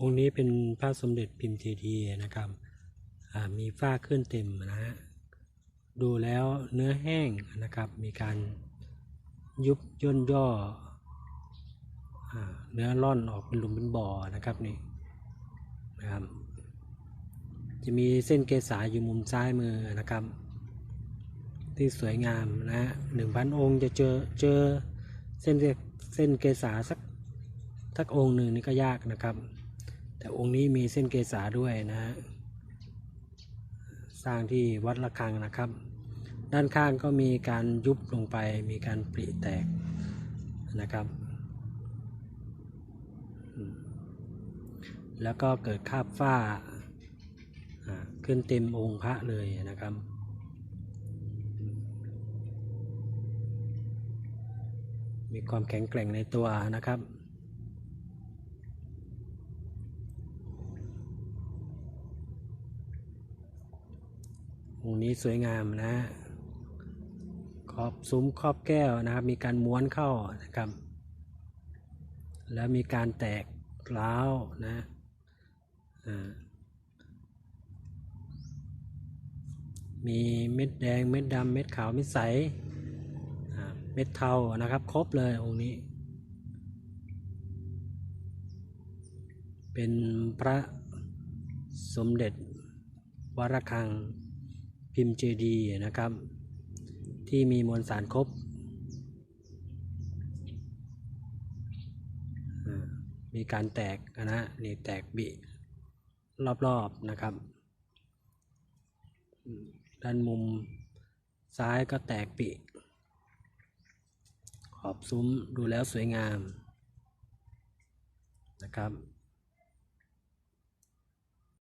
องค์นี้เป็นพระสมเด็จพิมพ์เจดียนะครับอ่ามีฝ้าขึ้นเต็มนะฮะดูแล้วเนื้อแห้งนะครับ มีการยุบย่นย่ออาเนื้อร่อนออกเป็นหลุมเป็นบ่อนะครับนี่นะครับ จะมีเส้นเกษาอยู่มุมซ้ายมือนะครับ ที่สวยงามนะฮะหนึ่งพันองค์จะเจอเจอเส้นเส้นเกษาสักสักองค์หนึ่งนี่ก็ยากนะครับ แต่องค์นี้มีเส้นเกษาด้วยนะฮะสร้างที่วัดระฆังนะครับ ด้านข้างก็มีการยุบลงไปมีการปริแตกนะครับ แล้วก็เกิดคาบฝ้าขึ้นเต็มองค์พระเลยนะครับมีความแข็งแกร่งในตัวนะครับ องค์นี้สวยงามนะขอบซุ้มครอบแก้วนะครับ มีการม้วนเข้านะครับ แล้วมีการแตกร้าวนะมีเม็ดแดงเม็ดดำเม็ดขาวเม็ดใสเม็ดเทานะครับครบเลยองค์นี้ เป็นพระสมเด็จวรคัง พิมพ์เจดีนะครับ ที่มีมวลสารครบมีการแตกนะฮะนี่แตกบิรอบๆนะครับ ด้านมุมซ้ายก็แตกปิ ขอบซุ้มดูแล้วสวยงามนะครับ